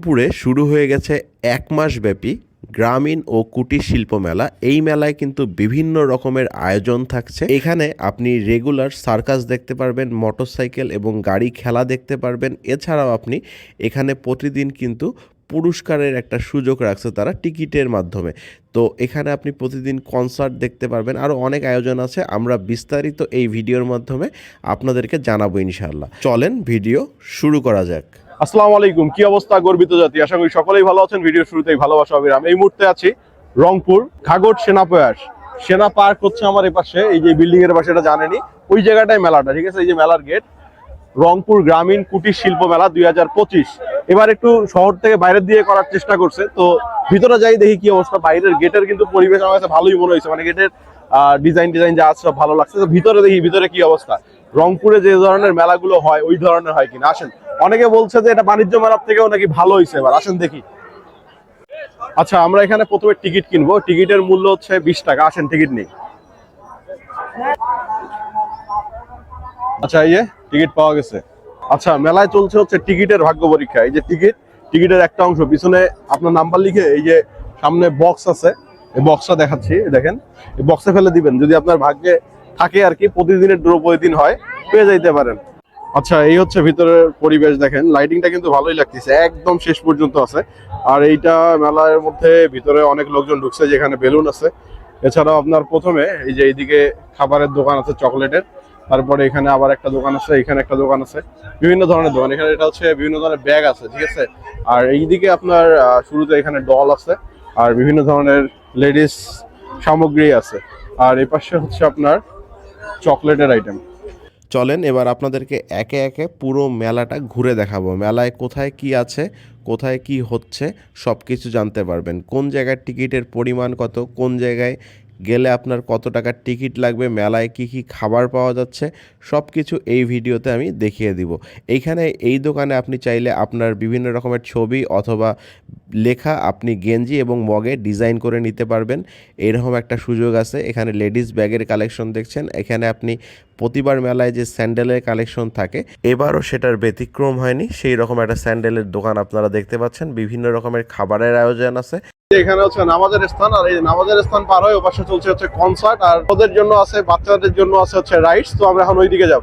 রংপুরে শুরু হয়ে গেছে এক মাস ব্যাপী গ্রামীণ ও কুটির শিল্প মেলা। এই মেলায় কিন্তু বিভিন্ন রকমের আয়োজন থাকছে। এখানে আপনি রেগুলার সার্কাস দেখতে পারবেন মোটরসাইকেল এবং গাড়ি খেলা দেখতে পারবেন। এছাড়াও আপনি এখানে প্রতিদিন কিন্তু পুরস্কারের একটা সুযোগ রাখছে তারা টিকিটের মাধ্যমে। তো এখানে আপনি প্রতিদিন কনসার্ট দেখতে পারবেন। আরও অনেক আয়োজন আছে। আমরা বিস্তারিত এই ভিডিওর মাধ্যমে আপনাদেরকে জানাব ইনশাআল্লাহ। চলেন ভিডিও শুরু করা যাক। আসসালামু আলাইকুম। কি অবস্থা, গর্বিত জাতি? আশা করি সকলেই ভালো আছেন ভিডিও শুরুতেই ভালোবাসা, অবিরাম। এই মুহূর্তে আছি রংপুর ঘাগট সেনা প্রয়াস। সেনা পার্ক হচ্ছে আমার এই পাশে এই যে বিল্ডিং এর পাশে, এটা জানেনি ওই জায়গাটাই মেলাটা, ঠিক আছে? এই যে মেলার গেট রংপুর গ্রামীণ কুটির শিল্প মেলা দুই হাজার পঁচিশ। এবার একটু শহর থেকে বাইরের দিয়ে করার চেষ্টা করছে। তো ভিতরে যাই দেখি কি অবস্থা। বাইরের গেটের কিন্তু পরিবেশ আমার কাছে ভালোই মনে হয়েছে। মানে গেটের ডিজাইন ডিজাইন যা আছে সব ভালো লাগছে। তো ভিতরে দেখি, ভিতরে কি অবস্থা? রংপুরে যে ধরনের মেলাগুলো হয়, ওই ধরনের হয় কিনা? আসেন। অনেকে বলছে যে এটা বাণিজ্য মেলার থেকেও নাকি ভালো হয়েছে এবার। আসেন দেখি। আচ্ছা আমরা এখানে প্রথমে টিকিট কিনবো। টিকিটের মূল্য হচ্ছে বিশ টাকা। আসেন, টিকিট নেই। আচ্ছা এই যে টিকিট পাওয়া গেছে। আচ্ছা মেলায় চলছে হচ্ছে টিকিটের ভাগ্য পরীক্ষা। এই যে টিকিট, টিকিটের একটা অংশ। পিছনে আপনার নাম্বার লিখে এই যে সামনে বক্স আছে। এই বক্সটা দেখাচ্ছি দেখেন। এই বক্সে ফেলে দিবেন। যদি আপনার ভাগ্যে থাকে আর কি, প্রতিদিনের ড্র প্রতিদিন হয়, পেয়ে যাইতে পারেন। আচ্ছা এই হচ্ছে ভিতরের পরিবেশ দেখেন। লাইটিংটা কিন্তু ভালোই লাগতেছে, একদম শেষ পর্যন্ত আছে। আর এইটা মেলার মধ্যে ভিতরে অনেক লোকজন ঢুকছে, যেখানে বেলুন আছে। এছাড়াও আপনার প্রথমে এই যে এইদিকে খাবারের দোকান আছে, চকলেটের। তারপরে এখানে আবার একটা দোকান আছে, এখানে একটা দোকান আছে। বিভিন্ন ধরনের দোকান। এখানে এটা হচ্ছে বিভিন্ন ধরনের ব্যাগ আছে, ঠিক আছে? আর এইদিকে আপনার শুরুতে এখানে ডল আছে, আর বিভিন্ন ধরনের লেডিস সামগ্রী আছে। আর এই পাশে হচ্ছে আপনার চকলেটের আইটেম চলেন, এবার আপনাদেরকে একে একে পুরো মেলাটা ঘুরে দেখাবো। মেলায় কোথায় কি আছে, কোথায় কি হচ্ছে সব কিছু জানতে পারবেন। কোন জায়গার টিকিটের পরিমাণ কত, কোন জায়গায় গেলে আপনার কত টাকার টিকিট লাগবে, মেলায় কি কি খাবার পাওয়া যাচ্ছে সব কিছু এই ভিডিওতে আমি দেখিয়ে দিব। এইখানে এই দোকানে আপনি চাইলে আপনার বিভিন্ন রকমের ছবি অথবা লেখা আপনি গেঞ্জি এবং মগে ডিজাইন করে নিতে পারবেন। এরকম একটা সুযোগ আছে। এখানে লেডিস ব্যাগের কালেকশন দেখছেন। এখানে আপনি প্রতিবার মেলায় যে স্যান্ডেলের কালেকশন থাকে, এবারও সেটার ব্যতিক্রম হয়নি। সেই রকম একটা স্যান্ডেলের দোকান আপনারা দেখতে পাচ্ছেন। বিভিন্ন রকমের খাবারের আয়োজন আছে। এখানে হচ্ছে নামাজের স্থান, আর এই নামাজের স্থান পার হয়ে ওপাশে চলছে হচ্ছে কনসার্ট আর ওদের জন্য আছে, বাচ্চাদের জন্য আছে হচ্ছে রাইডস তো আমরা এখন ওইদিকে যাব।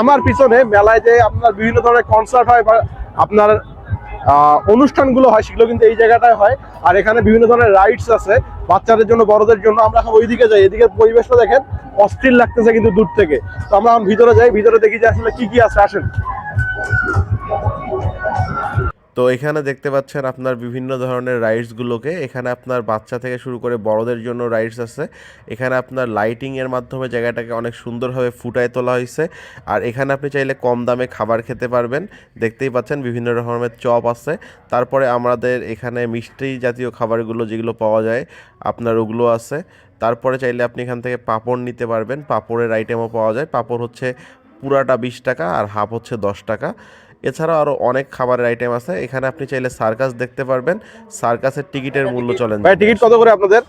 আমার পিছনে মেলায় যে আপনার বিভিন্ন ধরনের কনসার্ট হয় বা আপনার অনুষ্ঠানগুলো হয়, সেগুলো কিন্তু এই জায়গাটায় হয়। আর এখানে বিভিন্ন ধরনের রাইডস আছে, বাচ্চাদের জন্য, বড়দের জন্য, আমরা এখন ওইদিকে যাই। এদিকে পরিবেশটা দেখেন, অস্থির লাগতেছে কিন্তু দূর থেকে। তো আমরা এখন ভিতরে যাই, ভিতরে দেখি যে আসলে কি কি আছে, আসেন। তো এখানে দেখতে পাচ্ছেন আপনার বিভিন্ন ধরনের রাইডসগুলোকে এখানে আপনার বাচ্চা থেকে শুরু করে বড়দের জন্য রাইডস আছে। এখানে আপনার লাইটিংয়ের মাধ্যমে জায়গাটাকে অনেক সুন্দরভাবে ফুটায় তোলা হয়েছে। আর এখানে আপনি চাইলে কম দামে খাবার খেতে পারবেন। দেখতেই পাচ্ছেন বিভিন্ন রকমের চপ আছে। তারপরে আমাদের এখানে মিষ্টি জাতীয় খাবারগুলো যেগুলো পাওয়া যায়, আপনার ওগুলো আছে। তারপরে চাইলে আপনি এখান থেকে পাঁপড় নিতে পারবেন। পাঁপড়ের আইটেমও পাওয়া যায়। পাঁপড় হচ্ছে পুরাটা বিশ টাকা আর হাফ হচ্ছে দশ টাকা। এছাড়াও আরও অনেক খাবারের আইটেম আছে। এখানে আপনি চাইলে সার্কাস দেখতে পারবেন। সার্কাসের টিকিটের মূল্য চলেন। ভাই টিকিট কত করে আপনাদের?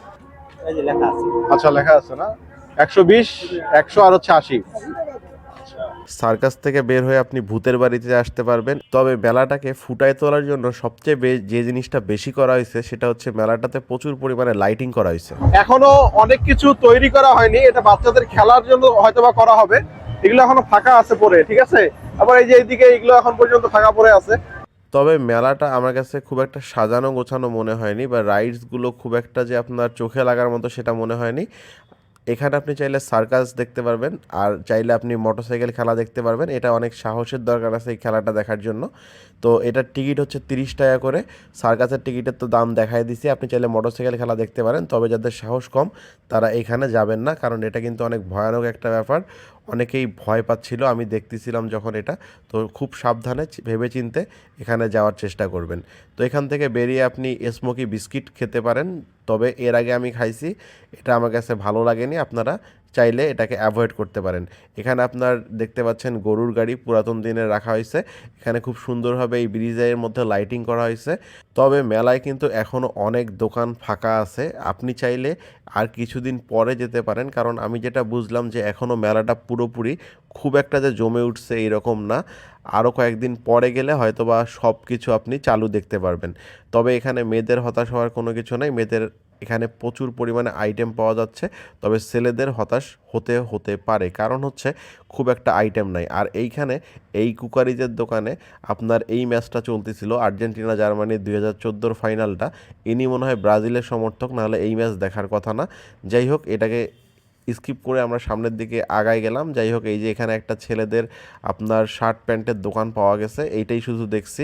আচ্ছা লেখা আছে না? একশো বিশ একশো আর হচ্ছে আশি। সার্কাস থেকে বের হয়ে আপনি ভূতের বাড়িতে আসতে পারবেন। তবে মেলাটাকে ফুটায় তোলার জন্য সবচেয়ে বে- যে জিনিসটা বেশি করা হয়েছে সেটা হচ্ছে মেলাটাতে প্রচুর পরিমাণে লাইটিং করা হয়েছে। এখনও অনেক কিছু তৈরি করা হয়নি। এটা বাচ্চাদের খেলার জন্য হয়তোবা করা হবে। এগুলো এখনও ফাঁকা আছে পরে, ঠিক আছে? আবার এই যে এইদিকে এগুলো এখন পর্যন্ত ফাঁকা পরে আছে। তবে মেলাটা আমার কাছে খুব একটা সাজানো গোছানো মনে হয়নি বা রাইডসগুলো খুব একটা যে আপনার চোখে লাগার মতো সেটা মনে হয়নি। এখানে আপনি চাইলে সার্কাস দেখতে পারবেন, আর চাইলে আপনি মোটরসাইকেল খেলা দেখতে পারবেন। এটা অনেক সাহসের দরকার আছে এই খেলাটা দেখার জন্য। তো এটার টিকিট হচ্ছে তিরিশ টাকা করে। সার্কাসের টিকিটের তো দাম দেখাই দিছি। আপনি চাইলে মোটরসাইকেল খেলা দেখতে পারেন, তবে যাদের সাহস কম, তারা এখানে যাবেন না, কারণ এটা কিন্তু অনেক ভয়ানক একটা ব্যাপার। অনেকেই ভয় পাচ্ছিল, আমি দেখতেছিলাম যখন এটা। তো খুব সাবধানে ভেবে চিনতে এখানে যাওয়ার চেষ্টা করবেন। তো এখান থেকে বেরিয়ে আপনি স্মোকি বিস্কিট খেতে পারেন। তবে এর আগে আমি খাইছি এটা আমার কাছে ভালো লাগেনি আপনারা চাইলে এটাকে অ্যাভয়েড করতে পারেন। এখানে আপনার দেখতে পাচ্ছেন গরুর গাড়ি পুরাতন দিনে রাখা হয়েছে। এখানে খুব সুন্দরভাবে এই ব্রিজের মধ্যে লাইটিং করা হয়েছে। তবে মেলায় কিন্তু এখনও অনেক দোকান ফাঁকা আছে। আপনি চাইলে আর কিছুদিন পরে যেতে পারেন। কারণ আমি যেটা বুঝলাম যে এখনও মেলাটা পুরোপুরি খুব একটা যে জমে উঠছে এরকম না। আরও কয়েকদিন পরে গেলে হয়তো বা সব কিছু আপনি চালু দেখতে পারবেন। তবে এখানে মেয়েদের হতাশ হওয়ার কোনো কিছু নেই। মেয়েদের এখানে প্রচুর পরিমাণে আইটেম পাওয়া যাচ্ছে, তবে ছেলেদের হতাশ হতে হতে পারে। কারণ হচ্ছে খুব একটা আইটেম নাই। আর এইখানে এই কুকারিজের দোকানে আপনার এই ম্যাচটা চলতেছিল আর্জেন্টিনা, জার্মানি দুই হাজার চোদ্দোর ফাইনালটা ইনি মনে হয় ব্রাজিলের সমর্থক, নাহলে এই ম্যাচ দেখার কথা না। যাই হোক, এটাকে স্কিপ করে আমরা সামনের দিকে আগায় গেলাম। যাই হোক এই যে এখানে একটা ছেলেদের আপনার শার্ট প্যান্টের দোকান পাওয়া গেছে এইটাই শুধু দেখছি।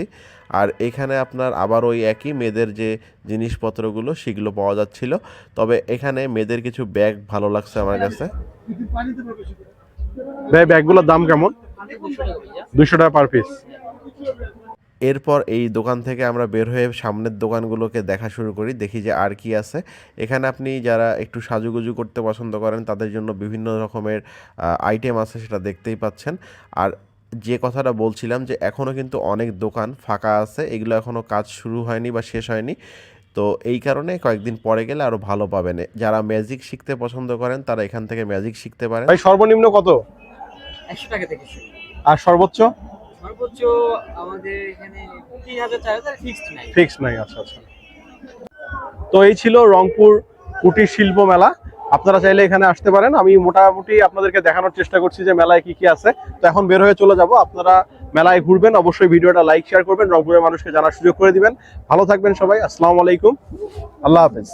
আর এখানে আপনার আবার ওই একই মেয়েদের যে জিনিসপত্রগুলো সেগুলো পাওয়া যাচ্ছিল। তবে এখানে মেয়েদের কিছু ব্যাগ ভালো লাগছে আমার কাছে। ভাই ব্যাগগুলোর দাম কেমন? দুশো টাকা পার পিস এরপর এই দোকান থেকে আমরা বের হয়ে সামনের দোকানগুলোকে দেখা শুরু করি দেখি যে আর কি আছে। এখানে আপনি যারা একটু সাজুগুজু করতে পছন্দ করেন তাদের জন্য বিভিন্ন রকমের আইটেম আছে সেটা দেখতেই পাচ্ছেন। আর যে কথাটা বলছিলাম যে এখনও কিন্তু অনেক দোকান ফাঁকা আছে এগুলো এখনও কাজ শুরু হয়নি বা শেষ হয়নি। তো এই কারণে কয়েকদিন পরে গেলে আরও ভালো পাবেন। যারা ম্যাজিক শিখতে পছন্দ করেন তারা এখান থেকে ম্যাজিক শিখতে পারেন। ভাই সর্বনিম্ন কত? একশো টাকা থেকে শুরু। আর সর্বোচ্চ? সর্বোচ্চ আমাদের এখানে তিন হাজার চার হাজার ফিক্সড নাই। ফিক্স নাই আচ্ছা আচ্ছা। তো এই ছিল রংপুর কুটির শিল্প মেলা। আপনারা চাইলে এখানে আসতে পারেন। আমি মোটামুটি আপনাদেরকে দেখানোর চেষ্টা করছি যে মেলায় কি কি আছে। তো এখন বের হয়ে চলে যাব। আপনারা মেলায় ঘুরবেন। অবশ্যই ভিডিওটা লাইক শেয়ার করবেন। রংপুরের মানুষকে জানার সুযোগ করে দিবেন। ভালো থাকবেন সবাই। আসসালামু আলাইকুম। আল্লাহ হাফেজ।